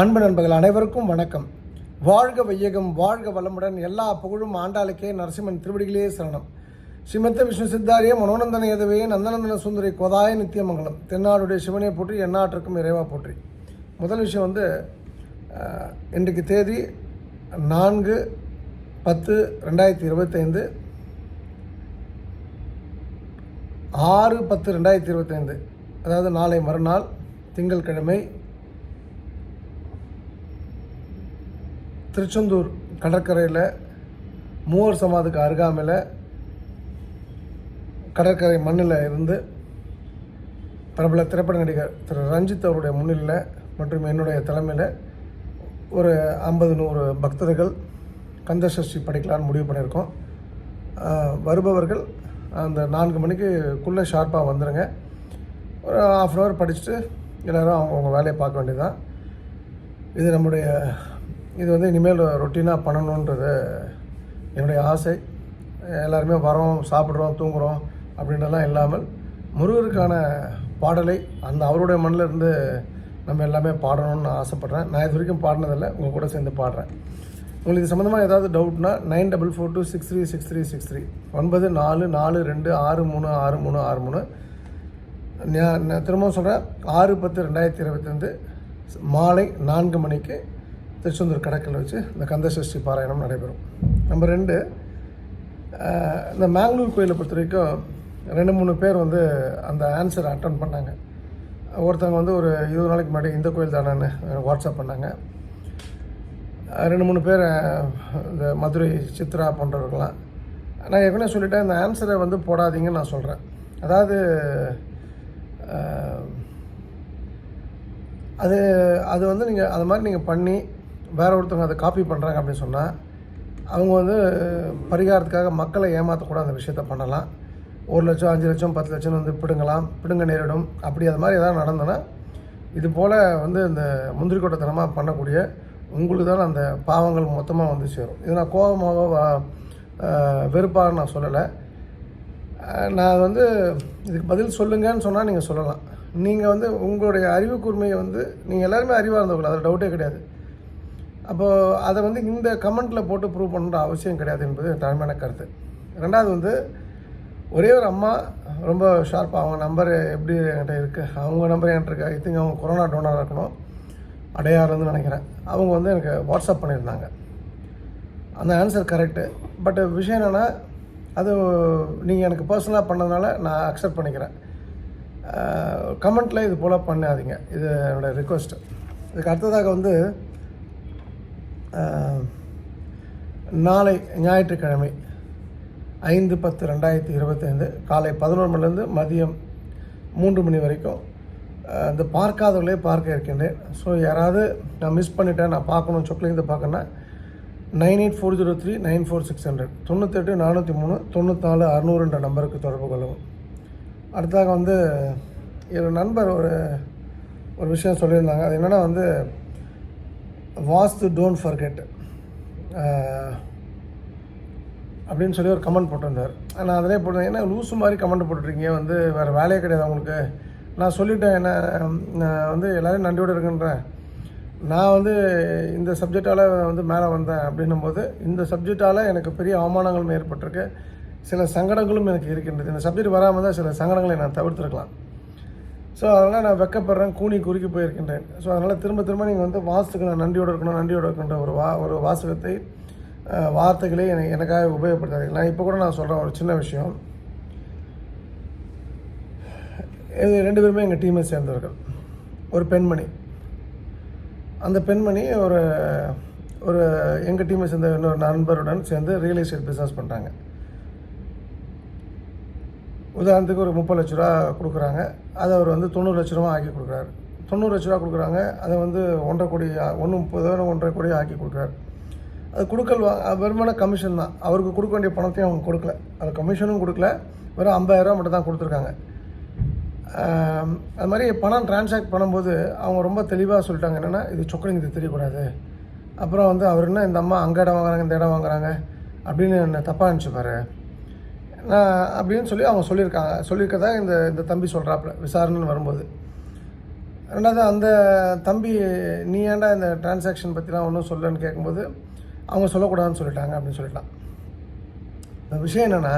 அன்பு நண்பர்கள் அனைவருக்கும் வணக்கம். வாழ்க வையகம் வாழ்க வளமுடன் எல்லா புகழும் ஆண்டாளுக்கே நரசிம்மன் திருவடிகளே சரணம். ஸ்ரீமத்த விஷ்ணு சித்தாரிய மனோநந்தன எதவே நந்தநந்தன சுந்தரி கோதாய நித்தியமங்கலம். தென்னாடுடைய சிவனை போற்றி எந்நாட்டிற்கும் இறைவா போற்றி. முதல் விஷயம் வந்து இன்றைக்கு தேதி நான்கு பத்து ரெண்டாயிரத்தி இருபத்தைந்து. ஆறு பத்து ரெண்டாயிரத்தி இருபத்தைந்து. அதாவது நாளை மறுநாள் திங்கள் கிழமை திருச்செந்தூர் கடற்கரையில் மூவர் சமாதுக்கு அருகாமையில் கடற்கரை மண்ணில் இருந்து பிரபல திரைப்பட நடிகர் திரு ரஞ்சித் அவருடைய முன்னிலையில் மற்றும் என்னுடைய தலைமையில் ஒரு ஐம்பது நூறு பக்தர்கள் கந்த சஷ்டி படிக்கலான்னு முடிவு பண்ணியிருக்கோம். வருபவர்கள் அந்த நான்கு மணிக்குள்ளே ஷார்ப்பாக வந்துடுங்க ஒரு ஆஃப் அன் ஹவர் படிச்சுட்டு எல்லோரும் அவங்கவுங்க வேலையை பார்க்க வேண்டியதுதான். இது நம்முடைய இது வந்து இனிமேல் ரொட்டீனாக பண்ணணுன்றது என்னுடைய ஆசை. எல்லாருமே வரோம் சாப்பிட்றோம் தூங்குறோம் அப்படின்றலாம் இல்லாமல் முருகருக்கான பாடலை அந்த அவருடைய மண்ணில் இருந்து நம்ம எல்லாமே பாடணும்னு நான் ஆசைப்பட்றேன். நான் இது வரைக்கும் பாடினதில்லை உங்கள் கூட சேர்ந்து பாடுறேன். உங்களுக்கு இது சம்மந்தமாக ஏதாவது டவுட்னா nine double four two six three six three six three ஒன்பது நாலு நாலு ரெண்டு ஆறு மூணு ஆறு மூணு ஆறு மூணு. நான் நான் திரும்பவும் சொல்கிறேன் ஆறு பத்து ரெண்டாயிரத்தி இருபத்தைந்து மாலை நான்கு மணிக்கு திருச்செந்தூர் கடற்கரை வச்சு இந்த கந்தசஷ்டி பாராயணம் நடைபெறும். நம்பர் ரெண்டு இந்த மேங்களூர் கோயிலை பொறுத்த வரைக்கும் ரெண்டு மூணு பேர் வந்து அந்த ஆன்சர் அட்டன் பண்ணாங்க. ஒருத்தவங்க வந்து ஒரு இருபது நாளைக்கு முன்னாடி இந்த கோயில் தானேன்னு வாட்ஸ்அப் பண்ணாங்க. ரெண்டு மூணு பேர் இந்த மதுரை சித்ரா போன்றவர்கள்லாம். நான் ஏற்கனவே சொல்லிட்டேன் இந்த ஆன்சரை வந்து போடாதீங்கன்னு நான் சொல்கிறேன் அதாவது அது அது வந்து நீங்கள் அது மாதிரி நீங்கள் பண்ணி வேறு ஒருத்தவங்க அதை காப்பி பண்ணுறாங்க அப்படின்னு சொன்னால் அவங்க வந்து பரிகாரத்துக்காக மக்களை ஏமாற்றக்கூட அந்த விஷயத்த பண்ணலாம். ஒரு லட்சம் அஞ்சு லட்சம் பத்து லட்சம் வந்து பிடுங்கலாம் பிடுங்க நேரிடும். அப்படி அது மாதிரி எதாவது நடந்ததுன்னா இது போல் வந்து இந்த முந்திரி கொட்டத்தனமாக பண்ணக்கூடிய உங்களுக்கு தான் அந்த பாவங்கள் மொத்தமாக வந்து சேரும். இது நான் கோபமாக வெறுப்பாக நான் சொல்லலை. நான் வந்து இதுக்கு பதில் சொல்லுங்கன்னு சொன்னால் நீங்கள் சொல்லலாம். நீங்கள் வந்து உங்களுடைய அறிவு கூர்மையை வந்து நீங்கள் எல்லாருமே அறிவாக இருந்தவங்க அதில் டவுட்டே கிடையாது. அப்போது அதை வந்து இந்த கமெண்ட்டில் போட்டு ப்ரூவ் பண்ணுற அவசியம் கிடையாது என்பது தாழ்மையான கருத்து. ரெண்டாவது வந்து ஒரே ஒரு அம்மா ரொம்ப ஷார்ப்பாக அவங்க நம்பர் எப்படி என்கிட்ட இருக்குது அவங்க நம்பர் என்கிட்ட இருக்கா? ஐ திங்க் அவங்க கொரோனா டோனராக இருக்கணும். அடையாறுன்னு நினைக்கிறேன். அவங்க வந்து எனக்கு வாட்ஸ்அப் பண்ணியிருந்தாங்க. அந்த ஆன்சர் கரெக்டு பட் விஷயம் என்னென்னா அது நீங்கள் எனக்கு பர்சனலாக பண்ணதுனால நான் அக்செப்ட் பண்ணிக்கிறேன். கமெண்ட்டில் இது போல் பண்ணாதீங்க. இது என்னோடய ரிக்வெஸ்ட்டு இதுக்கு அடுத்ததாக வந்து நாளை ஞாயிற்றுக்கிழமை ஐந்து பத்து ரெண்டாயிரத்தி இருபத்தைந்து காலை பதினோரு மணிலேருந்து மதியம் மூன்று மணி வரைக்கும் இந்த பார்க்காதவர்களே பார்க்க இருக்கின்றேன். ஸோ யாராவது நான் மிஸ் பண்ணிட்டேன் நான் பார்க்கணும் சொக்கலிங்கத்தை பார்க்கணுன்னா nine eight four zero three nine four six hundred தொண்ணூத்தெட்டு நானூற்றி மூணு தொண்ணூத்தாலு அறநூறுன்ற நம்பருக்கு தொடர்பு கொள்ளவும். அடுத்ததாக வந்து என் நண்பர் ஒரு ஒரு விஷயம் சொல்லியிருந்தாங்க. அது என்னென்னா வந்து வாஸ்து டோன்ட் ஃபர்கெட். அப்படின்னு சொல்லி ஒரு கமெண்ட் போட்டிருந்தார். நான் அதிலே போட்டேன் ஏன்னா லூஸ் மாதிரி கமெண்ட் போட்டுருக்கீங்க வந்து வேறு வேலையே கிடையாது உங்களுக்கு நான் சொல்லிட்டேன் என்ன நான் வந்து எல்லோரும் நன்றியோடு இருக்கின்றேன். நான் வந்து இந்த சப்ஜெக்டால் வந்து மேலே வந்தேன். அப்படின்னும் போது இந்த சப்ஜெக்டால் எனக்கு பெரிய அவமானங்களும் ஏற்பட்டிருக்கு. சில சங்கடங்களும் எனக்கு இருக்கின்றது. இந்த சப்ஜெக்ட் வராமல் தான் சில சங்கடங்களை நான் தவிர்த்துருக்கலாம். ஸோ அதனால் நான் வெக்கப்படுறேன் கூனி குறுக்கி போயிருக்கின்றேன். ஸோ அதனால் திரும்ப திரும்ப நீங்கள் வந்து வாசத்துக்கு நான் நன்றியோடு இருக்கணும் நன்றியோடு இருக்கின்ற ஒரு வா ஒரு வாசகத்தை வார்த்தைகளே எனக்கு எனக்காக உபயோகப்படுத்தாதீங்க. நான் இப்போ கூட நான் சொல்கிறேன் ஒரு சின்ன விஷயம். இது ரெண்டு பேருமே எங்கள் டீமை சேர்ந்தவர்கள். ஒரு பெண்மணி. அந்த பெண்மணி ஒரு ஒரு எங்கள் டீமை சேர்ந்த இன்னொரு நண்பருடன் சேர்ந்து ரியல் எஸ்டேட் பிஸ்னஸ் பண்ணுறாங்க உதாரணத்துக்கு ஒரு முப்பது லட்ச ரூபா கொடுக்குறாங்க. அதை அவர் வந்து தொண்ணூறு லட்ச ரூபா ஆக்கி கொடுக்குறாரு. தொண்ணூறு லட்ச ரூபா கொடுக்குறாங்க. அதை வந்து ஒன்றரை கோடி ஒன்று முப்பது ஒன்றரை கோடி ஆக்கி கொடுக்குறாரு. அது கொடுக்கல் வா வெறுமன கமிஷன் தான். அவருக்கு கொடுக்க வேண்டிய பணத்தையும் அவங்க கொடுக்கல. அது கமிஷனும் கொடுக்கல. வெறும் ஐம்பதாயிரரூவா மட்டும் தான் கொடுத்துருக்காங்க. அது மாதிரி பணம் டிரான்சாக்ட் பண்ணும்போது அவங்க ரொம்ப தெளிவாக சொல்லிட்டாங்க. என்னென்னா இது சொக்கலிங்க இது தெரியக்கூடாது. அப்புறம் வந்து அவர் என்ன இந்த அம்மா அங்கே இடம் வாங்குறாங்க இந்த இடம் வாங்குறாங்க அப்படின்னு என்ன தப்பாக நினச்சிப்பாரு. அப்படின்னு சொல்லி அவங்க சொல்லியிருக்காங்க. சொல்லியிருக்கதா இந்த இந்த தம்பி சொல்கிறாப்புல விசாரணைன்னு வரும்போது. ரெண்டாவது அந்த தம்பி நீ ஏன்டா இந்த டிரான்சாக்ஷன் பற்றிலாம் ஒன்றும் சொல்லன்னு கேட்கும்போது அவங்க சொல்லக்கூடாதுன்னு சொல்லிட்டாங்க அப்படின்னு சொல்லிட்டான். இந்த விஷயம் என்னென்னா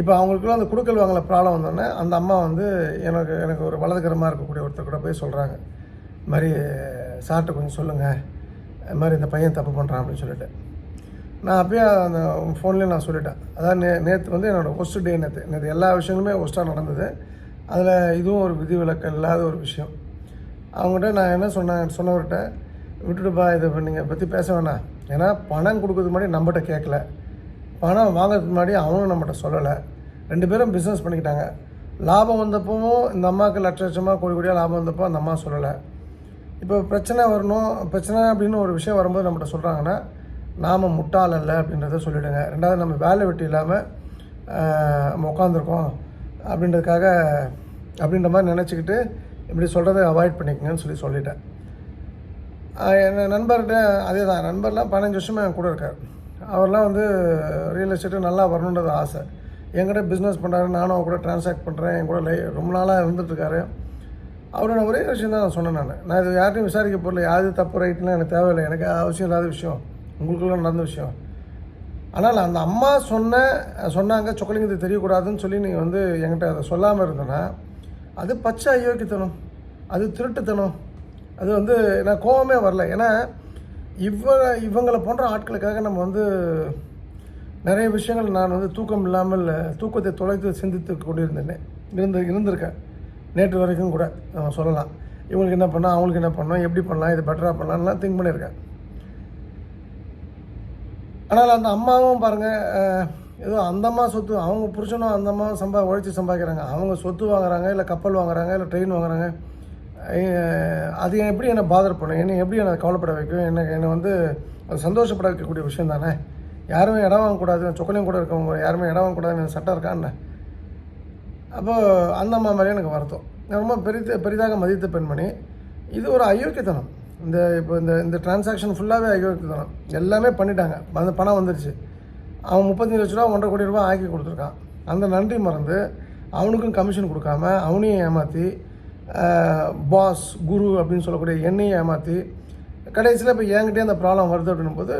இப்போ அவங்களுக்குள்ள அந்த குடுக்கல் வாங்கல ப்ராப்ளம் வந்தோடனே அந்த அம்மா வந்து எனக்கு எனக்கு ஒரு வலதுகரமாக இருக்கக்கூடிய ஒருத்தர் கூட போய் சொல்கிறாங்க இது மாதிரி சார்கிட்ட கொஞ்சம் சொல்லுங்கள் இது மாதிரி இந்த பையன் தப்பு பண்ணுறான் அப்படின்னு சொல்லிட்டு. நான் அப்பயே அந்த ஃபோன்லேயே நான் சொல்லிட்டேன். அதான் நே நேற்று வந்து என்னோடய ஒஸ்ட் டே நேற்று நேற்று எல்லா விஷயங்களுமே ஒஸ்ட்டாக நடந்தது. அதில் இதுவும் ஒரு விதிவிலக்கு இல்லாத ஒரு விஷயம். அவங்ககிட்ட நான் என்ன சொன்னேன் சொன்னவர்கிட்ட விட்டுட்டுப்பா இதை நீங்கள் பற்றி பேச வேணாம். ஏன்னா பணம் கொடுக்கறதுக்கு முன்னாடி நம்மகிட்ட கேட்கல பணம் வாங்குறதுக்கு முன்னாடி அவனும் நம்மகிட்ட சொல்லலை. ரெண்டு பேரும் பிஸ்னஸ் பண்ணிக்கிட்டாங்க. லாபம் வந்தப்பவும் இந்த அம்மாவுக்கு லட்ச லட்சமாக கோடி கோடியாக லாபம் வந்தப்போ அந்த அம்மா சொல்லலை. இப்போ பிரச்சனை வரணும் பிரச்சனை அப்படின்னு ஒரு விஷயம் வரும்போது நம்மகிட்ட சொல்கிறாங்கன்னா நாம் முட்டாள் அல்ல அப்படின்றத சொல்லிவிடுங்க ரெண்டாவது நம்ம வேலை வெட்டி இல்லாமல் நம்ம உட்காந்துருக்கோம் அப்படின்றதுக்காக அப்படின்ற மாதிரி நினச்சிக்கிட்டு இப்படி சொல்கிறத அவாய்ட் பண்ணிக்கங்கன்னு சொல்லி சொல்லிட்டேன். என் நண்பர்கிட்ட அதே தான் நண்பர்லாம் பதினஞ்சு வருஷமாக என் கூட இருக்கார். அவர்லாம் வந்து ரியல் எஸ்டேட்டு நல்லா வரணுன்றது ஆசை. என்கிட்ட பிஸ்னஸ் பண்ணுறாரு நானும் அவர் கூட டிரான்சாக்ட் பண்ணுறேன் என் கூட லை ரொம்ப நாளாக இருந்துகிட்ருக்காரு அவரோட ஒரே விஷயம் தான் நான் சொன்னேன் நான். நான் இது யார்ட்டையும் விசாரிக்க போகல யாரு தப்பு ரைட்டுலாம் எனக்கு தேவையில்லை. எனக்கு அவசியம் இல்லாத விஷயம். உங்களுக்குள்ள நடந்த விஷயம். ஆனால் அந்த அம்மா சொன்ன சொன்னாங்க சொக்கலிங்கத்தை தெரியக்கூடாதுன்னு சொல்லி நீங்கள் வந்து என்கிட்ட அதை சொல்லாமல் இருந்தேன்னா அது பச்சை அயோக்கியத்தனம் அது திருட்டுத்தனம் அது வந்து நான் கோவமே வரல. ஏன்னா இவ இவங்களை போன்ற ஆட்களுக்காக நம்ம வந்து நிறைய விஷயங்கள் நான் வந்து தூக்கம் இல்லாமல் தூக்கத்தை தொலைத்து சிந்தித்து கொண்டிருந்தேன் இருந்து இருந்திருக்கேன். நேற்று வரைக்கும் கூட நம்ம சொல்லலாம். இவங்களுக்கு என்ன பண்ணால் அவங்களுக்கு என்ன பண்ணோம் எப்படி பண்ணலாம் இது பெட்டராக பண்ணலாம்லாம் திங்க் பண்ணியிருக்கேன். ஆனால் அந்த அம்மாவும் பாருங்கள் ஏதோ அந்த அம்மா சொத்து அவங்க புருஷனும் அந்த அம்மாவும் சம்பா உழைச்சி சம்பாதிக்கிறாங்க. அவங்க சொத்து வாங்குறாங்க இல்லை கப்பல் வாங்குறாங்க இல்லை ட்ரெயின் வாங்குறாங்க. அது எப்படி என்னை பாதர் பண்ணும்? என்னை எப்படி என்னை கவலைப்பட வைக்கும்? என்னை என்னை வந்து அது சந்தோஷப்பட வைக்கக்கூடிய விஷயம் தானே? யாருமே இடம் வாங்கக்கூடாது சொக்கலையும் கூட இருக்கவங்க யாருமே இடம் வாங்கக்கூடாது சட்டம் இருக்கான்னு அப்போது அந்த அம்மா மாதிரியே எனக்கு வருத்தம். நான் ரொம்ப பெரித பெரிதாக மதித்த பெண்மணி. இது ஒரு அயோக்கியத்தனம். இந்த இப்போ இந்த இந்த டிரான்சாக்ஷன் ஃபுல்லாகவே அயோக்கியத்தனம் எல்லாமே பண்ணிட்டாங்க. அந்த பணம் வந்துருச்சு. அவன் முப்பத்தஞ்சு லட்ச ரூபா ஒன்றரை கோடி ரூபா ஆக்கி கொடுத்துருக்கான். அந்த நன்றி மறந்து அவனுக்கும் கமிஷன் கொடுக்காம அவனையும் ஏமாற்றி பாஸ் குரு அப்படின்னு சொல்லக்கூடிய என்னையும் ஏமாற்றி கடைசியில் இப்போ என்கிட்டே அந்த ப்ராப்ளம் வருது அப்படின்னும் போது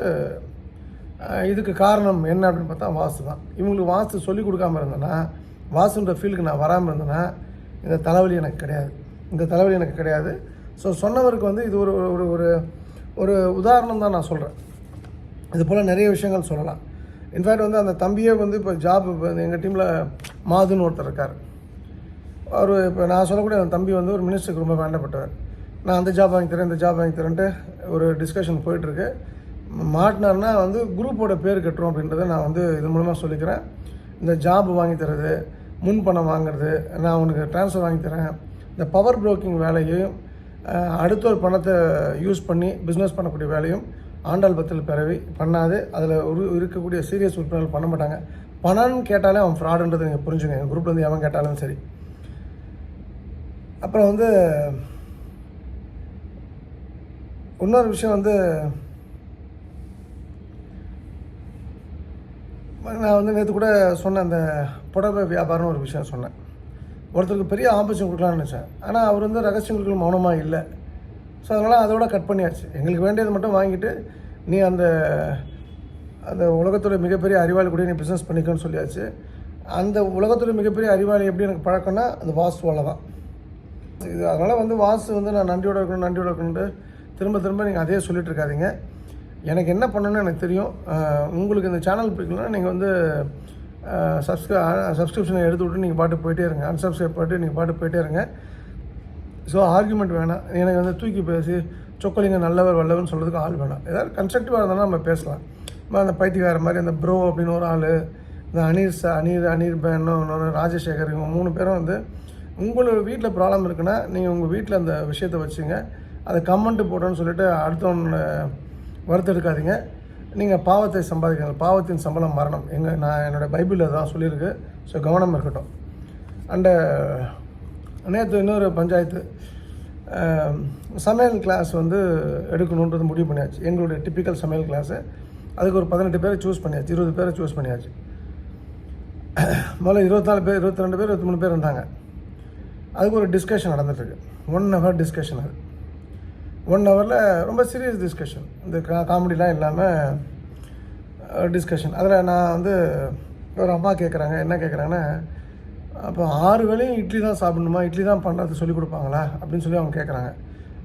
இதுக்கு காரணம் என்ன அப்படின்னு பார்த்தா வாஸ்து தான். இவங்களுக்கு வாஸ்து சொல்லி கொடுக்காம இருந்தேன்னா வாஸ்துன்ற ஃபீல்டுக்கு நான் வராமல் இருந்தேன்னா இந்த தலைவலி எனக்கு கிடையாது. இந்த தலைவலி எனக்கு கிடையாது. ஸோ சொன்னவருக்கு வந்து இது ஒரு ஒரு ஒரு ஒரு உதாரணம் தான் நான் சொல்கிறேன் இது போல் நிறைய விஷயங்கள் சொல்லலாம். இன்ஃபேக்ட் வந்து அந்த தம்பியே வந்து இப்போ ஜாப் இப்போ எங்கள் டீமில் மாதுன்னு ஒருத்தர் இருக்கார். அவர் இப்போ நான் சொல்லக்கூடிய அந்த தம்பி வந்து ஒரு மினிஸ்டருக்கு ரொம்ப வேண்டப்பட்டவர். நான் அந்த ஜாப் வாங்கி தரேன் இந்த ஜாப் வாங்கி தரேன்ட்டு ஒரு டிஸ்கஷன் போயிட்டுருக்கு. மாட்டினார்னா வந்து குரூப்போட பேர் கட்டுறோம் அப்படின்றத நான் வந்து இது மூலமாக சொல்லிக்கிறேன். இந்த ஜாப் வாங்கி தரது முன் பணம் வாங்குறது நான் உனக்கு ட்ரான்ஸ்ஃபர் வாங்கி தரேன். இந்த பவர் ப்ரோக்கிங் வேலையும் அடுத்த ஒரு பணத்தை யூஸ் பண்ணி பிஸ்னஸ் பண்ணக்கூடிய வேலையும் ஆண்டாள் பத்தில் பிறவி பண்ணாது. அதில் ஒரு இருக்கக்கூடிய சீரியஸ் உறுப்பினர்கள் பண்ண மாட்டாங்க. பணம்னு கேட்டாலே அவன் ஃப்ராடுன்றது நீங்கள் புரிஞ்சுங்க. எங்கள் குரூப்லேருந்து எவன் கேட்டாலும் சரி. அப்புறம் வந்து இன்னொரு விஷயம் வந்து நான் வந்து நேற்று கூட சொன்னேன் அந்த புடவை வியாபாரம்னு ஒரு விஷயம் சொன்னேன். ஒருத்தருக்கு பெரிய ஆப்பர்ச்சுனிட்டி கொடுக்கலாம்னு நினச்சேன். ஆனால் அவர் வந்து ரகசியம் கொடுக்கல மௌனமாக இல்லை. ஸோ அதனால் அதோட கட் பண்ணியாச்சு. எங்களுக்கு வேண்டியது மட்டும் வாங்கிட்டு நீ அந்த அந்த உலகத்தோட மிகப்பெரிய அறிவாளி கூட நீ பிஸ்னஸ் பண்ணிக்கணும்னு சொல்லியாச்சு. அந்த உலகத்தோட மிகப்பெரிய அறிவாளி எப்படி எனக்கு பழக்கம்னா அது வாஸ்துவால தான் இது அதனால் வந்து வாசு வந்து நான் நன்றியோட இருக்கணும் நன்றியோட இருக்கணுன்ட்டு திரும்ப திரும்ப நீங்கள் அதே சொல்லிகிட்டு இருக்காதிங்க. எனக்கு என்ன பண்ணணும்னு எனக்கு தெரியும். உங்களுக்கு இந்த சேனல் பிடிக்கலன்னா நீங்கள் வந்து சப்ஸ்கிரை சப்ஸ்கிரிப்ஷனை எடுத்து விட்டு நீங்கள் பாட்டு போயிட்டே இருங்க. அன்சப்ஸ்கிரைப் பண்ணிட்டு நீங்கள் பாட்டு போயிட்டே இருங்க. ஸோ ஆர்குமெண்ட் வேணாம். எனக்கு வந்து தூக்கி பேசி சொக்கலிங்க நல்லவர் வல்லவர்னு சொல்கிறதுக்கு ஆள் வேணாம். ஏதாவது கன்ஸ்ட்ரக்டிவாக இருந்தாலும் நம்ம பேசலாம். அந்த பைத்தியக்கார மாதிரி அந்த ப்ரோ அப்படின்னு ஒரு ஆள் இந்த அனீர் சா அனீர் அனீர் பேன்னு இன்னொரு ராஜசேகர் இவங்க மூணு பேரும் வந்து உங்களோட வீட்டில் ப்ராப்ளம் இருக்குன்னா நீங்கள் உங்கள் வீட்டில் அந்த விஷயத்தை வச்சுங்க. அதை கமெண்ட்டு போட்டோன்னு சொல்லிட்டு அடுத்தவன் வறுத்தெடுக்காதீங்க நீங்கள் பாவத்தை சம்பாதிக்கிறீங்க பாவத்தின் சம்பளம் மரணம். எங்கள் நான் என்னோடய பைபிளில் தான் சொல்லியிருக்கு. ஸோ கவனம் இருக்கட்டும். அண்டு நேற்று இன்னொரு பஞ்சாயத்து சமையல் கிளாஸ் வந்து எடுக்கணுன்றது முடிவு பண்ணியாச்சு. எங்களுடைய டிப்பிக்கல் சமையல் கிளாஸு அதுக்கு ஒரு பதினெட்டு பேரை சூஸ் பண்ணியாச்சு. இருபது பேரை சூஸ் பண்ணியாச்சு. முதல்ல இருபத்தாலு பேர் இருபத்தி ரெண்டு பேர் இருபத்தி மூணு பேர் இருந்தாங்க. அதுக்கு ஒரு டிஸ்கஷன் நடந்துட்டுருக்கு. ஒன் ஹவர் டிஸ்கஷன் அது. ஒன் ஹவரில் ரொம்ப சீரியஸ் டிஸ்கஷன் இந்த கா காமெடிலாம் இல்லாமல் டிஸ்கஷன் அதில் நான் வந்து ஒரு அம்மா கேட்குறாங்க என்ன கேட்குறாங்கன்னா அப்போ ஆறு வேலையும் இட்லி தான் சாப்பிடணுமா? இட்லி தான் பண்ணுறது சொல்லி கொடுப்பாங்களா? அப்படின்னு சொல்லி அவங்க கேட்குறாங்க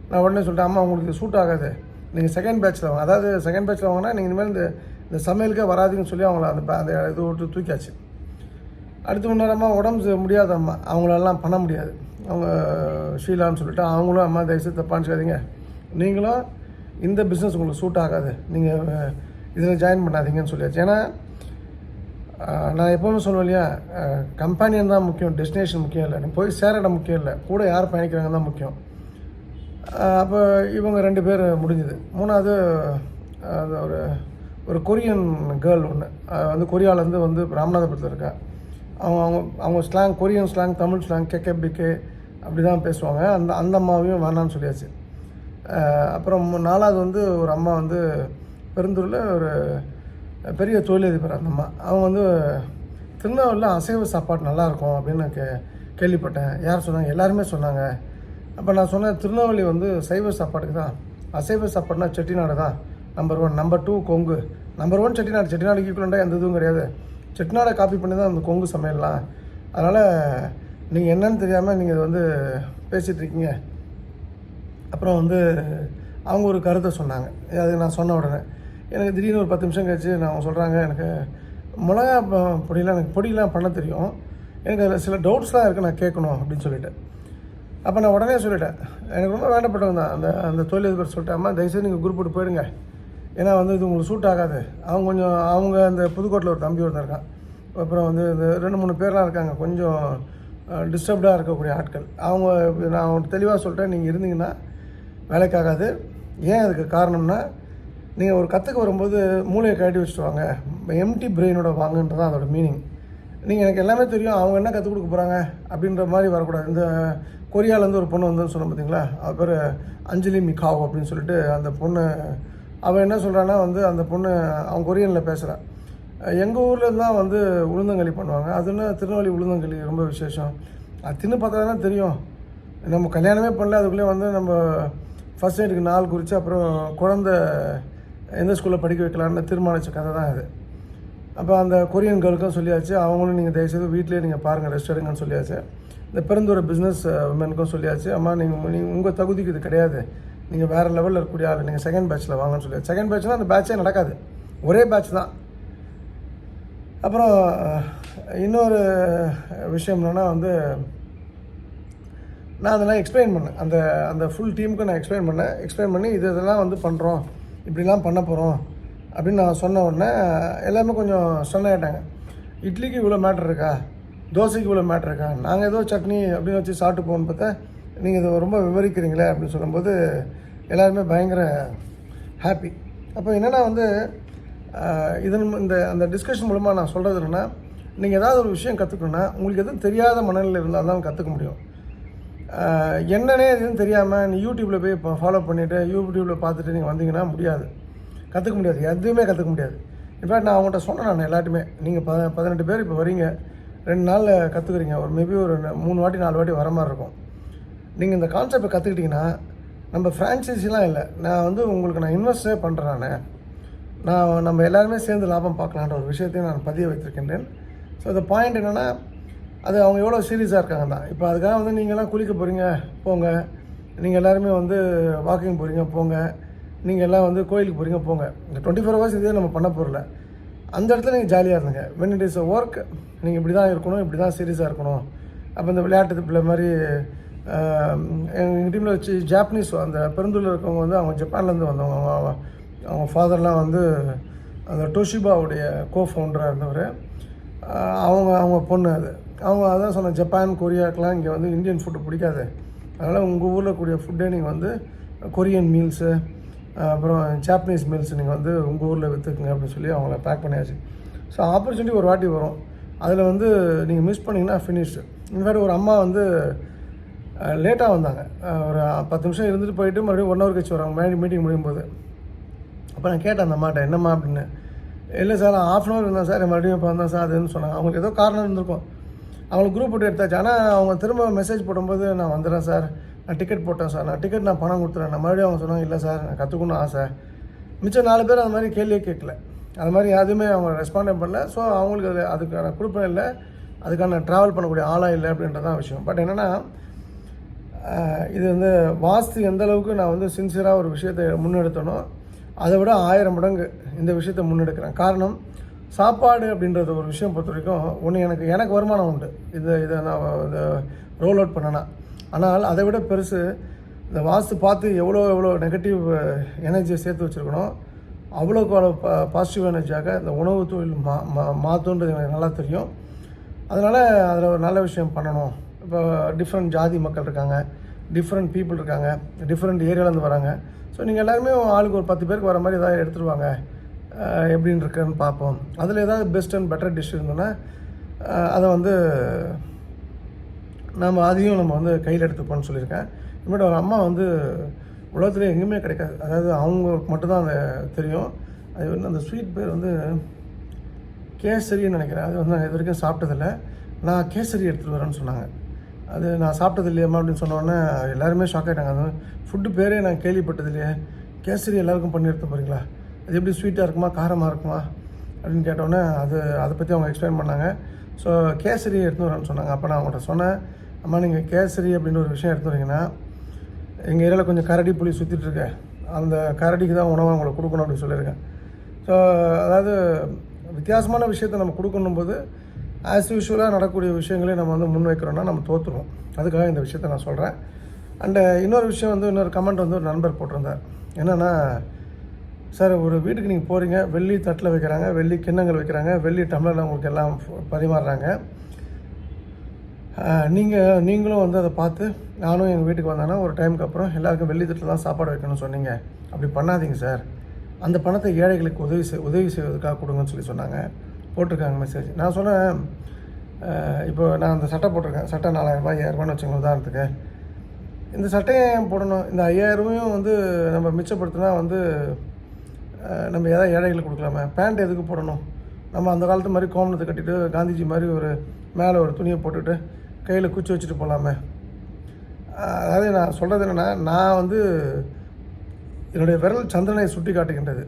நான் உடனே சொல்லிட்டேன் அம்மா உங்களுக்கு சூட் ஆகாது. நீங்கள் செகண்ட் பேட்ச்சில் வாங்க. அதாவது செகண்ட் பேட்ச்சில் வாங்கினா நீங்கள் இனிமேல் இந்த இந்த சமையலுக்கே வராதுன்னு சொல்லி அவங்கள அந்த அந்த இது விட்டு தூக்கியாச்சு. அடுத்து முன்னேறமாக உடம்பு சரி முடியாத அம்மா அவங்களெல்லாம் பண்ண முடியாது. அவங்க ஷீலான்னு சொல்லிட்டு அவங்களும் அம்மா தயவுசெய்து தப்பான்னு நீங்களும் இந்த பிஸ்னஸ் உங்களுக்கு சூட் ஆகாது. நீங்கள் இதில் ஜாயின் பண்ணாதீங்கன்னு சொல்லியாச்சு. ஏன்னா நான் எப்போவுமே சொல்லுவேன் இல்லையா? கம்பெனியன் தான் முக்கியம் டெஸ்டினேஷன் முக்கியம் இல்லை. நீ போய் சேர இடம் முக்கியம் இல்லை. கூட யார் பயணிக்கிறாங்க தான் முக்கியம். அப்போ இவங்க ரெண்டு பேர் முடிஞ்சுது. மூணாவது அது ஒரு ஒரு கொரியன் கேர்ள் ஒன்று வந்து கொரியாவிலேருந்து வந்து ராமநாதபுரத்தில் இருக்கா. அவங்க அவங்க அவங்க slang Korean slang Tamil slang KKPK அப்படி தான் பேசுவாங்க. அந்த அந்த அம்மாவையும் வேணான்னு சொல்லியாச்சு. அப்புறம் நாலாவது வந்து ஒரு அம்மா வந்து பெருந்தூரில் ஒரு பெரிய தொழிலதிபர் அந்த அம்மா. அவங்க வந்து திருநாவூரில் அசைவ சாப்பாடு நல்லாயிருக்கும் அப்படின்னு நான் கே கேள்விப்பட்டேன். யார் சொன்னாங்க? எல்லாருமே சொன்னாங்க. அப்போ நான் சொன்னேன் திருநெல்வேலி வந்து சைவ சாப்பாடுக்கு தான். அசைவ சாப்பாடுனா செட்டிநாடு தான். Number one number two Kongu. Number one Chettinad. Chettinad ஈக்குவலண்டாக எந்த இதுவும் கிடையாது. செட்டிநாடை காப்பி பண்ணி தான் அந்த கொங்கு சமையல்லாம். அதனால் நீங்கள் என்னன்னு தெரியாமல் நீங்கள் இது வந்து பேசிகிட்ருக்கீங்க அப்புறம் வந்து அவங்க ஒரு கருத்தை சொன்னாங்க. அது நான் சொன்ன உடனே எனக்கு திடீர்னு ஒரு பத்து நிமிஷம் கழிச்சு நான் அவங்க சொல்கிறாங்க எனக்கு மிளகா பொடியெலாம் எனக்கு பொடியெலாம் பண்ண தெரியும். எனக்கு அதில் சில டவுட்ஸ்லாம் இருக்குது நான் கேட்கணும் அப்படின்னு சொல்லிவிட்டு அப்போ நான் உடனே சொல்லிட்டேன் எனக்கு ரொம்ப வேண்டப்பட்டவங்க தான். அந்த அந்த தொழிலதிபர் சொல்லிட்டேன் அம்மா தயவுசெய்து நீங்கள் குரூப் போட்டு போயிடுங்க. ஏன்னா வந்து இது உங்களுக்கு சூட் ஆகாது. அவங்க கொஞ்சம் அவங்க அந்த புதுக்கோட்டையில் ஒரு தம்பி ஒருத்தர் இருக்கான். அப்புறம் வந்து இந்த ரெண்டு மூணு பேர்லாம் இருக்காங்க கொஞ்சம் டிஸ்டர்ப்டாக இருக்கக்கூடிய ஆட்கள். அவங்க நான் அவங்கள்ட்ட தெளிவாக சொல்லிட்டேன் நீங்கள் இருந்தீங்கன்னா வேலைக்காகாது. ஏன் அதுக்கு காரணம்னா நீங்கள் ஒரு கற்றுக்க வரும்போது மூளையை கழட்டி வச்சுட்டு வாங்க எம்டி பிரெயினோட வாங்கன்றது தான் அதோட மீனிங் நீங்கள் எனக்கு எல்லாமே தெரியும். அவங்க என்ன கற்றுக் கொடுக்க போகிறாங்க அப்படின்ற மாதிரி வரக்கூடாது. இந்த கொரியாலேருந்து ஒரு பொண்ணு வந்து சொன்ன பார்த்தீங்களா அவள் பேர் அஞ்சலி மிகாவ் அப்படின்னு சொல்லிட்டு அந்த பொண்ணு அவள் என்ன சொல்கிறான்னா வந்து அந்த பொண்ணு அவன் கொரியனில் பேசுகிறான் எங்கள் ஊரில் தான் வந்து உளுந்தங்களி பண்ணுவாங்க. அதுன்னு திருநெல்வேலி உளுந்தங்களி ரொம்ப விசேஷம். அது தின்னு பார்த்தா தானே தெரியும். நம்ம கல்யாணமே பண்ணல. அதுக்குள்ளே வந்து நம்ம ஃபஸ்ட் எய்டுக்கு நாள் குறித்து அப்புறம் குழந்த எந்த ஸ்கூலில் படிக்க வைக்கலான்னு தீர்மானித்த கதை தான் அது. அப்போ அந்த கொரியன் கேர்ளுக்கும் சொல்லியாச்சு அவங்களும் நீங்கள் தயவுசெய்து வீட்டிலேயே நீங்கள் பாருங்கள் ரெஸ்ட் எடுங்கன்னு சொல்லியாச்சு. இந்த பெருந்தூர பிஸ்னஸ் உமனுக்கும் uh, சொல்லியாச்சு அம்மா நீங்கள் நீங்கள் உங்கள் தகுதிக்கு இது கிடையாது. நீங்கள் வேறு லெவலில் இருக்கக்கூடிய ஆள் நீங்கள் செகண்ட் பேட்ச்சில் வாங்கன்னு சொல்லியாச்சு. செகண்ட் பேட்ச்னால் அந்த பேட்சே நடக்காது. ஒரே பேட்ச் தான். அப்புறம் uh, இன்னொரு uh, விஷயம் என்னென்னா வந்து நான் அதெல்லாம் எக்ஸ்பிளைன் பண்ணேன். அந்த அந்த ஃபுல் டீமுக்கு நான் எக்ஸ்பிளைன் பண்ணேன். எக்ஸ்பிளைன் பண்ணி இது இதெல்லாம் வந்து பண்ணுறோம் இப்படிலாம் பண்ண போகிறோம் அப்படின்னு நான் சொன்ன உடனே எல்லாமே கொஞ்சம் ஸ்டன் ஆகிட்டாங்க இட்லிக்கு இவ்வளோ மேட்ரு இருக்கா? தோசைக்கு இவ்வளோ மேட்ரு இருக்கா? நாங்கள் ஏதோ சட்னி அப்படின்னு வச்சு சாப்பிட்டு போகணுன்னு பார்த்தா நீங்கள் இதை ரொம்ப விவரிக்கிறீங்களே அப்படின்னு சொல்லும்போது எல்லாருமே பயங்கர ஹாப்பி அப்போ என்னென்னா வந்து இதன் இந்த அந்த டிஸ்கஷன் மூலமாக நான் சொல்கிறது என்னென்னா நீங்கள் ஏதாவது ஒரு விஷயம் கற்றுக்கணுன்னா உங்களுக்கு எதுவும் தெரியாத மனநிலை இருந்தால் தான் கற்றுக்க முடியும். என்னன்னே எதுவும் தெரியாமல் நீ யூடியூப்பில் போய் இப்போ ஃபாலோ பண்ணிவிட்டு யூடியூப்பில் பார்த்துட்டு நீங்கள் வந்தீங்கன்னா முடியாது. கற்றுக்க முடியாது. எதுவுமே கற்றுக்க முடியாது. இன்ஃபேக்ட் நான் அவங்கள்ட்ட சொன்னேன் நான் எல்லாட்டுமே நீங்கள் ப பதினெட்டு பேர் இப்போ வரீங்க. ரெண்டு நாளில் கற்றுக்குறீங்க ஒரு மேபி ஒரு மூணு வாட்டி நாலு வாட்டி வர மாதிரி இருக்கும். நீங்கள் இந்த கான்செப்டை கற்றுக்கிட்டிங்கன்னா நம்ம ஃப்ரான்ச்சைஸிலாம் இல்லை. நான் வந்து உங்களுக்கு நான் இன்வெஸ்டே பண்ணுறேன் நான். நான் நம்ம எல்லாருமே சேர்ந்து லாபம் பார்க்கலான்ற ஒரு விஷயத்தையும் நான் பதிய வைத்திருக்கின்றேன். ஸோ இந்த பாயிண்ட் என்னென்னா அது அவங்க எவ்வளோ சீரியஸாக இருக்காங்க தான் இப்போ அதுக்காக வந்து நீங்கள்லாம் குளிக்க போகிறீங்க போங்க. நீங்கள் எல்லாருமே வந்து வாக்கிங் போகிறீங்க போங்க. நீங்கள் எல்லாம் வந்து கோயிலுக்கு போகிறீங்க போங்க. இந்த டுவெண்ட்டி ஃபோர் ஹவர்ஸ் இதே நம்ம பண்ண போகிறல அந்த இடத்துல நீங்கள் ஜாலியாக இருந்துங்க. வென் இட் இஸ் ஒர்க் நீங்கள் இப்படி தான் இருக்கணும் இப்படி தான் சீரியஸாக இருக்கணும். அப்போ இந்த விளையாட்டு பிள்ளை மாதிரி எங்கள் டீமில் வச்சு ஜாப்பனீஸ் அந்த பெருந்தூரில் இருக்கவங்க வந்து அவங்க ஜப்பான்லேருந்து வந்தவங்க. அவங்க அவங்க ஃபாதர்லாம் வந்து அந்த டோஷிபாவுடைய கோ ஃபவுண்டராக இருந்தவர். அவங்க அவங்க பொண்ணு அது. அவங்க அதான் சொன்ன ஜப்பான் கொரியாக்கெலாம் இங்கே வந்து இந்தியன் ஃபுட்டு பிடிக்காது. அதனால் உங்கள் ஊரில் கூடிய ஃபுட்டே நீங்கள் வந்து கொரியன் மீல்ஸு அப்புறம் ஜாப்பனீஸ் மீல்ஸ் நீங்கள் வந்து உங்கள் ஊரில் விற்றுக்குங்க அப்படின்னு சொல்லி அவங்கள பேக் பண்ணியாச்சு. ஸோ ஆப்பர்ச்சுனிட்டி ஒரு வாட்டி வரும். அதில் வந்து நீங்கள் மிஸ் பண்ணிங்கன்னா ஃபினிஷ்டு இன்ஃபேக்ட் ஒரு அம்மா வந்து லேட்டாக வந்தாங்க. ஒரு பத்து நிமிஷம் இருந்துட்டு போயிட்டு மறுபடியும் ஒன் ஹவர் கழிச்சு வராங்க மீட்டிங் முடியும் போது அப்போ நான் கேட்டேன் அந்த அம்மாட்ட என்னம்மா? அப்படின்னு. இல்லை சார் நான் ஆஃப் அன் ஹவர் இருந்தேன் சார் மறுபடியும் இப்போ வந்தேன் சார் அதுன்னு சொன்னாங்க. அவங்களுக்கு ஏதோ காரணம் இருந்திருக்கும். அவங்களுக்கு குரூப் போட்டு எடுத்தாச்சு. ஆனால் அவங்க திரும்ப மெசேஜ் போடும்போது நான் வந்துடுறேன் சார். நான் டிக்கெட் போட்டேன் சார். நான் டிக்கெட் நான் பணம் கொடுத்துறேன். நான் மறுபடியும் அவங்க சொன்னாங்க இல்லை சார். நான் கற்றுக்கணும்னு ஆசை. மிச்சம் நாலு பேர் அந்த மாதிரி கேள்வியே கேட்கல. அது மாதிரி எதுவுமே அவங்க ரெஸ்பாண்டே பண்ணல. ஸோ அவங்களுக்கு அது அதுக்கான கொடுப்பேன் இல்லை. அதுக்கான ட்ராவல் பண்ணக்கூடிய ஆளாக இல்லை அப்படின்றதான் விஷயம். பட் என்னென்னா இது வந்து வாஸ்து எந்த அளவுக்கு நான் வந்து சின்சியராக ஒரு விஷயத்தை முன்னெடுத்தனோ அதை விட ஆயிரம் மடங்கு இந்த விஷயத்தை முன்னெடுக்கிறேன். காரணம் சாப்பாடு அப்படின்றது ஒரு விஷயம் பொறுத்த வரைக்கும் ஒன்று எனக்கு எனக்கு வருமானம் உண்டு. இது இதை நான் இந்த ரோல் அவுட் பண்ணனா ஆனால் அதை விட பெருசு இந்த வாஸ்து பார்த்து எவ்வளோ எவ்வளோ நெகட்டிவ் எனர்ஜியை சேர்த்து வச்சுருக்கணும் அவ்வளோக்கு அவ்வளோ பா பாசிட்டிவ் எனர்ஜியாக இந்த உணவு தொழில் மா மா மாற்றுன்றது எனக்கு நல்லா தெரியும். அதனால் அதில் ஒரு நல்ல விஷயம் பண்ணணும். இப்போ டிஃப்ரெண்ட் ஜாதி மக்கள் இருக்காங்க டிஃப்ரெண்ட் பீப்புள் இருக்காங்க டிஃப்ரெண்ட் ஏரியாவிலேருந்து வராங்க. ஸோ நீங்கள் எல்லாருமே ஆளுக்கு ஒரு பத்து பேருக்கு வர மாதிரி ஏதாவது எடுத்துருவாங்க. எப்படின்னு இருக்குன்னு பார்ப்போம். அதில் ஏதாவது பெஸ்ட் அண்ட் பெட்டர் டிஷ் இருந்ததுன்னா அதை வந்து நம்ம அதையும் நம்ம வந்து கையில் எடுத்துப்போம்னு சொல்லியிருக்கேன். இனிமேட்டு ஒரு அம்மா வந்து உலகத்தில் எங்கேயுமே கிடைக்காது. அதாவது அவங்களுக்கு மட்டும்தான் அந்த தெரியும். அது வந்து அந்த ஸ்வீட் பேர் வந்து கேசரின்னு நினைக்கிறேன். அது வந்து நான் இது வரைக்கும் சாப்பிட்டதில்ல. நான் கேசரி எடுத்துகிட்டு வரேன்னு சொன்னாங்க. அது நான் சாப்பிட்டது இல்லையம்மா அப்படின்னு சொன்னோன்னே எல்லாருமே ஷாக் ஆகிட்டாங்க அது ஃபுட்டு பேரே நான் கேள்விப்பட்டது இல்லையே கேசரி எல்லாருக்கும் பண்ணி எடுத்து போகிறீங்களா அது எப்படி ஸ்வீட்டாக இருக்குமா காரமாக இருக்குமா அப்படின்னு கேட்டோன்னே அது அதை பற்றி அவங்க எக்ஸ்பிளைன் பண்ணாங்க. ஸோ கேசரி எடுத்து வரேன்னு சொன்னாங்க. அப்போ நான் அவங்கள்ட்ட சொன்னேன் அம்மா நீங்கள் கேசரி அப்படின்னு ஒரு விஷயம் எடுத்து வரீங்கன்னா எங்கள் ஏரியாவில் கொஞ்சம் கரடி புளி சுற்றிட்டுருக்கு அந்த கரடிக்கு தான் உணவை அவங்களை கொடுக்கணும் அப்படின்னு சொல்லியிருக்கேன். ஸோ அதாவது வித்தியாசமான விஷயத்தை நம்ம கொடுக்கணும் போது ஆஸ் யூஷுவலாக நடக்கக்கூடிய விஷயங்களே நம்ம வந்து முன்வைக்கிறோன்னா நம்ம தோற்றுருவோம் அதுக்காக இந்த விஷயத்தை நான் சொல்கிறேன் அண்டு இன்னொரு விஷயம் வந்து இன்னொரு கமெண்ட் வந்து ஒரு நண்பர் போட்டிருந்தார். என்னென்னா சார் ஒரு வீட்டுக்கு நீங்கள் போகிறீங்க வெள்ளி தட்டில் வைக்கிறாங்க வெள்ளி கிண்ணங்கள் வைக்கிறாங்க வெள்ளி டம்ளரில் உங்களுக்கு எல்லாம் பரிமாறுறாங்க. நீங்கள் நீங்களும் வந்து அதை பார்த்து நானும் எங்கள் வீட்டுக்கு வந்தேன்னா ஒரு டைமுக்கு அப்புறம் எல்லாருக்கும் வெள்ளி தட்டில் தான் சாப்பாடு வைக்கணும்னு சொன்னீங்க. அப்படி பண்ணாதீங்க சார். அந்த பணத்தை ஏழைகளுக்கு உதவி செய் உதவி செய்வதற்காக கொடுங்கன்னு சொல்லி சொன்னாங்க. போட்டிருக்காங்க மெசேஜ் நான் சொன்னேன் இப்போ நான் அந்த சட்டை போட்டிருக்கேன். சட்டை நாலாயிரரூபா ஐயாயிரரூபான்னு வச்சுக்கோங்க உதாரணத்துக்கு. இந்த சட்டையை ஏன் போடணும்? இந்த ஐயாயிரரூபாயும் வந்து நம்ம மிச்சப்படுத்தினா வந்து நம்ம எதாவது ஏழைகளுக்கு கொடுக்கலாமே. பேண்ட் எதுக்கு போடணும்? நம்ம அந்த காலத்து மாதிரி கோமணத்தை கட்டிட்டு காந்திஜி மாதிரி ஒரு மேலே ஒரு துணியை போட்டுட்டு கையில் குச்சி வச்சுட்டு போகலாமே அதாவது நான் சொல்கிறது என்னென்னா நான் வந்து என்னுடைய விரல் சந்திரனை சுட்டி காட்டுகின்றது.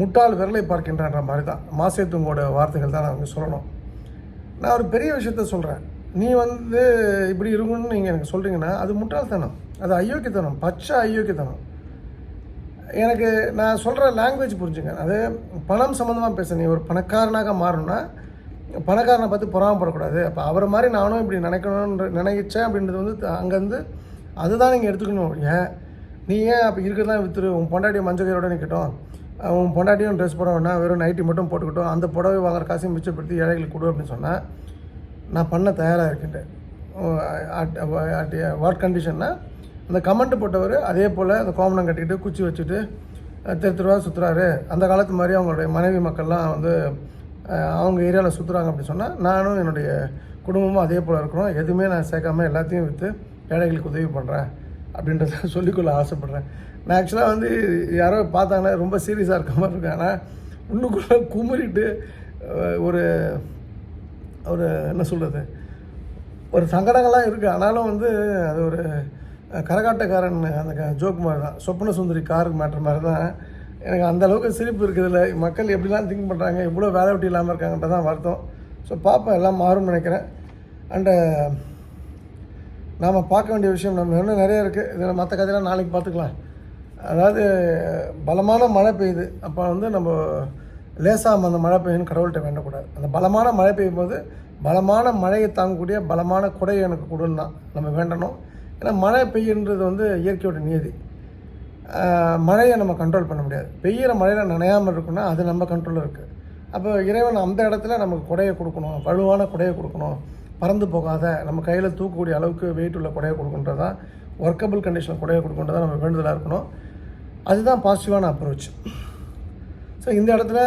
முட்டாள் விரலை பார்க்கின்றன்ற மாதிரி தான் மாசேத்துங்கோட வார்த்தைகள் தான் நான் வந்து சொல்லணும். நான் ஒரு பெரிய விஷயத்த சொல்கிறேன் நீ வந்து இப்படி இருக்கணும்னு நீங்கள் எனக்கு சொல்கிறீங்கன்னா அது முட்டாள்தனம். அது அயோக்கியத்தனம். பச்சை அயோக்கியத்தனம். எனக்கு நான் சொல்கிற லாங்குவேஜ் புரிஞ்சுங்க. அது பணம் சம்மந்தமாக பேச நீ ஒரு பணக்காரனாக மாறணும்னா பணக்காரனை பார்த்து பொறாமப்படக்கூடாது. அப்போ அவரை மாதிரி நானும் இப்படி நினைக்கணுன்ற நினைச்சேன் அப்படின்றது வந்து அங்கேருந்து அதுதான் நீங்கள் எடுத்துக்கணும். ஏன்? நீ ஏன் அப்போ இருக்கிறதான் வித்துரு? உன் பொண்டாட்டியை மஞ்சள் கயிறோட நிற்கட்டும் உன் பொண்டாட்டியும் ட்ரெஸ் போட வேணாம். வெறும் நைட்டி மட்டும் போட்டுக்கிட்டோம். அந்த புடவை வாங்குற காசையும் மிச்சப்படுத்தி ஏழைகளுக்கு கொடு அப்படின்னு சொன்னால் நான் பண்ண தயாராக இருக்கின்றேன். அட் வாட் கண்டிஷன்னா அந்த கமெண்ட் போட்டவர் அதே போல் அந்த கோமணம் கட்டிக்கிட்டு குச்சி வச்சுட்டு அஹ், தெரு தெருவா சுற்றுறாரு அந்த காலத்து மாதிரி அவங்களுடைய மனைவி மக்கள்லாம் வந்து அவங்க ஏரியாவில் சுற்றுறாங்க அப்படின்னு சொன்னால் நானும் என்னுடைய குடும்பமும் அதே போல் இருக்கிறோம் எதுவுமே நான் சேர்க்காம எல்லாத்தையும் விற்று ஏழைகளுக்கு உதவி பண்ணுறேன் அப்படின்றத சொல்லிக்கொள்ள ஆசைப்பட்றேன். நான் ஆக்சுவலாக வந்து யாரோ பார்த்தாங்கன்னா ரொம்ப சீரியஸாக இருக்க மாதிரி இருக்கேன் ஆனால் உள்ளுக்குள்ளே குமுறிட்டு ஒரு ஒரு என்ன சொல்கிறது ஒரு சங்கடங்கள்லாம் இருக்குது ஆனாலும் வந்து அது ஒரு கரகாட்டக்காரன் அந்த ஜோக் மாதிரி தான். சொப்பன சுந்தரி காருக்கு மாட்டுற மாதிரி தான். எனக்கு அந்தளவுக்கு சிரிப்பு இருக்கிறதுல மக்கள் எப்படிலாம் திங்க் பண்ணுறாங்க இவ்வளோ வேலை வெட்டி இல்லாமல் இருக்காங்கன்றது தான் வருத்தம். ஸோ பார்ப்போம் எல்லாம் மாறும்னு நினைக்கிறேன். அண்டு நாம் பார்க்க வேண்டிய விஷயம் நம்ம இன்னும் நிறைய இருக்குது இதில் மற்ற கதையெல்லாம் நாளைக்கு பார்த்துக்கலாம். அதாவது பலமான மழை பெய்யுது. அப்போ வந்து நம்ம லேசாக அந்த மழை பெய்யுன்னு கடவுள்கிட்ட வேண்டக்கூடாது. அந்த பலமான மழை பெய்யும் போது பலமான மழையை தாங்கக்கூடிய பலமான குடையை எனக்கு கொடுன்னா நம்ம வேண்டணும். ஏன்னா மழை பெய்யுன்றது வந்து இயற்கையோட நியதி. மழையை நம்ம கண்ட்ரோல் பண்ண முடியாது. பெய்கிற மழையில் நனையாமல் இருக்குன்னா அது நம்ம கண்ட்ரோலில் இருக்குது அப்போ இறைவன் அந்த இடத்துல நமக்கு குடையை கொடுக்கணும். வலுவான குடையை கொடுக்கணும். பறந்து போகாத நம்ம கையில் தூக்கக்கூடிய அளவுக்கு வெயிட் உள்ள குடையை கொடுக்குன்றது தான் ஒர்க்கபிள் கண்டிஷனில் குடையை கொடுக்குன்றதான் நம்ம வேண்டுதலாக இருக்கணும். அதுதான் பாசிட்டிவான அப்ரோச் ஸோ இந்த இடத்துல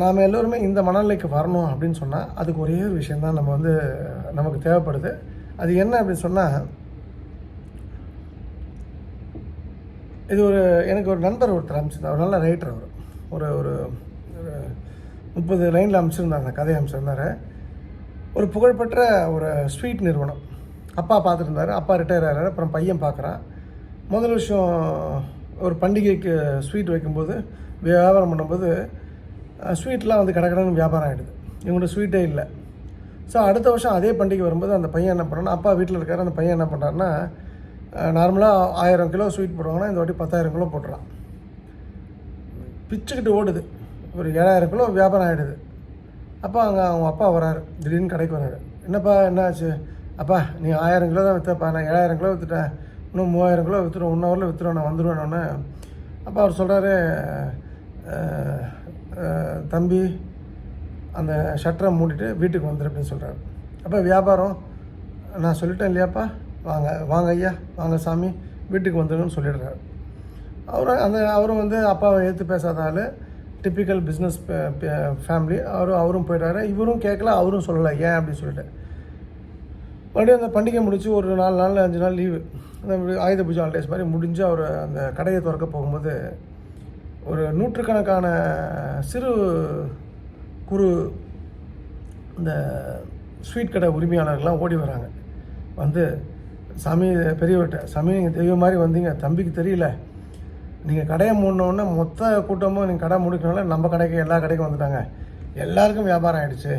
நாம் எல்லோருமே இந்த மனநிலைக்கு வரணும் அப்படின்னு சொன்னால் அதுக்கு ஒரே ஒரு விஷயந்தான் நம்ம வந்து நமக்கு தேவைப்படுது. அது என்ன அப்படின்னு சொன்னால் இது ஒரு எனக்கு ஒரு நண்பர் ஒருத்தர் அமைச்சிருந்தார். ஒரு நல்ல ரைட்டர் அவர். ஒரு ஒரு ஒரு முப்பது லைனில் அமைச்சிருந்தார் அந்த கதையை அமைச்சிருந்தார். ஒரு புகழ்பெற்ற ஒரு ஸ்வீட் நிறுவனம். அப்பா பார்த்துருந்தாரு அப்பா ரிட்டையர் ஆகிறார் அப்புறம் பையன் பார்க்குறான். முதல் விஷயம் ஒரு பண்டிகைக்கு ஸ்வீட் வைக்கும்போது வியாபாரம் பண்ணும்போது ஸ்வீட்லாம் வந்து கடை வியாபாரம் ஆகிடுது இவங்கள்ட்ட ஸ்வீட்டே இல்லை. ஸோ அடுத்த வருஷம் அதே பண்டிகை வரும்போது அந்த பையன் என்ன பண்ணுறான்னா அப்பா வீட்டில் இருக்கார் அந்த பையன் என்ன பண்ணுறாருன்னா நார்மலாக ஆயிரம் கிலோ ஸ்வீட் போடுவாங்கன்னா இந்த வாட்டி பத்தாயிரம் கிலோ போட்டுறான் பிச்சுக்கிட்டு ஓடுது. ஒரு ஏழாயிரம் கிலோ வியாபாரம் ஆகிடுது அப்போ அங்கே அவங்க அப்பா வராரு. திடீர்னு கடைக்கு வராரு. என்னப்பா என்ன ஆச்சு அப்பா நீ ஆயிரம் கிலோ தான் விற்றப்பா நான் ஏழாயிரம் கிலோ விற்றுட்டேன் இன்னும் மூவாயிரம் கிலோ விற்றுடும் ஒன் ஹவரில் விற்றுருவேன் நான் வந்துடுவேன் அப்போ அவர் சொல்கிறாரு தம்பி அந்த ஷட்டரை மூடிட்டு வீட்டுக்கு வந்துடு அப்படின்னு சொல்கிறாரு அப்போ வியாபாரம் நான் சொல்லிட்டேன் இல்லையாப்பா? வாங்க வாங்க ஐயா வாங்க சாமி வீட்டுக்கு வந்துடுன்னு சொல்லிடுறாரு. அவரும் அந்த அவரும் வந்து அப்பாவை ஏற்று பேசாதால் டிப்பிக்கல் பிஸ்னஸ் ஃபேமிலி அவரும் அவரும் போயிட்டாரு. இவரும் கேட்கல அவரும் சொல்லலை ஏன் அப்படின்னு சொல்லிட்டு. மறுபடியும் அந்த பண்டிகை முடிச்சு ஒரு நாலு நாள் அஞ்சு நாள் லீவு அந்த ஆயுத பூஜை ஹாலிடேஸ் மாதிரி முடிஞ்சு அவர் அந்த கடையை திறக்க போகும்போது ஒரு நூற்றுக்கணக்கான சிறு குறு இந்த ஸ்வீட் கடை உரிமையாளர்கள்லாம் ஓடி வராங்க. வந்து சாமி பெரியவர்கிட்ட சாமி நீங்கள் தெய்வம் மாதிரி வந்தீங்க. தம்பிக்கு தெரியல. நீங்கள் கடையை மூடினோடனே மொத்த கூட்டமும் நீங்கள் கடை முடிக்கணும்ல. நம்ம கடைக்கு எல்லா கடைக்கும் வந்துட்டாங்க. எல்லாருக்கும் வியாபாரம் ஆகிடுச்சு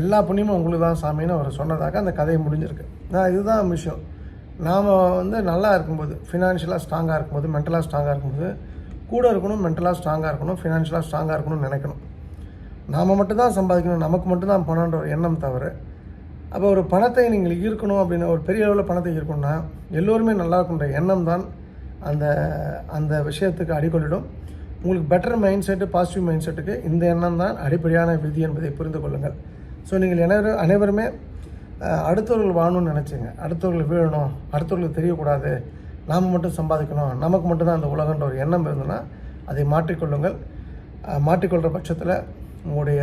எல்லா புண்ணியமும் உங்களுக்கு தான் சாமின்னு அவர் சொன்னதாக அந்த கதையை முடிஞ்சிருக்கு. நான் இதுதான் விஷயம். நாம் வந்து நல்லா இருக்கும்போது ஃபினான்ஷியலாக ஸ்ட்ராங்காக இருக்கும்போது மென்டலாக ஸ்ட்ராங்காக இருக்கும்போது கூட இருக்கணும் மென்டலாக ஸ்ட்ராங்காக இருக்கணும் ஃபினான்ஷியலாக ஸ்ட்ராங்காக இருக்கணும்னு நினைக்கணும். நாம் மட்டும்தான் சம்பாதிக்கணும். நமக்கு மட்டும்தான் பணன்ற ஒரு எண்ணம் தவிர அப்போ ஒரு பணத்தை நீங்கள் ஈர்க்கணும் அப்படின்னு ஒரு பெரிய அளவில் பணத்தை ஈர்க்கணும்னா எல்லோருமே நல்லா இருக்குன்ற எண்ணம் தான் அந்த அந்த விஷயத்துக்கு அடிக்கொள்ளிடும் உங்களுக்கு better mind set positive mind செட்டுக்கு இந்த எண்ணம் தான் அடிப்படையான விதி என்பதை புரிந்து கொள்ளுங்கள். ஸோ நீங்கள் அனைவரும் அனைவருமே அடுத்தவர்கள் வாழணும்னு நினச்சிங்க. அடுத்தவர்கள் வீழணும் அடுத்தவர்களுக்கு தெரியக்கூடாது. நாம் மட்டும் சம்பாதிக்கணும். நமக்கு மட்டும்தான் அந்த உலகன்ற ஒரு எண்ணம் இருந்ததுன்னா அதை மாற்றிக்கொள்ளுங்கள். மாற்றிக்கொள்கிற பட்சத்தில் உங்களுடைய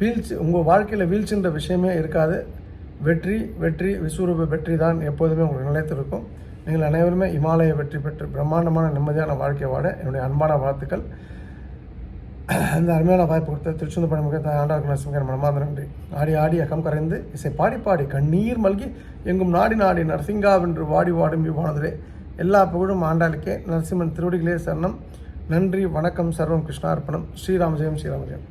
வீழ்ச்சி உங்கள் வாழ்க்கையில் வீழ்ச்சின்ற விஷயமே இருக்காது. வெற்றி வெற்றி விஸ்வரூப வெற்றி தான் எப்போதுமே உங்களுக்கு நிலைத்திருக்கும். நீங்கள் அனைவருமே இமாலய வெற்றி பெற்று பிரம்மாண்டமான நிம்மதியான வாழ்க்கை வாட என்னுடைய அன்பான வாழ்த்துக்கள். அந்த அருமையான வாய்ப்பு கொடுத்த திருச்செந்தூர் பணிமுக ஆண்டாக்கு நரசிங்கர் மனமார்ந்த நன்றி. ஆடி ஆடி அகம் கரைந்து இசை பாடி பாடி கண்ணீர் மல்கி எங்கும் நாடி நாடி நரசிங்காவென்று வாடி வாடும் போனதிலே எல்லா புகழும் ஆண்டாளுக்கே. நரசிம்மன் திருவடிகளே சரணம். நன்றி வணக்கம் சர்வம் கிருஷ்ணார்ப்பணம். ஸ்ரீராமஜெயம் ஸ்ரீராமஜெயம்.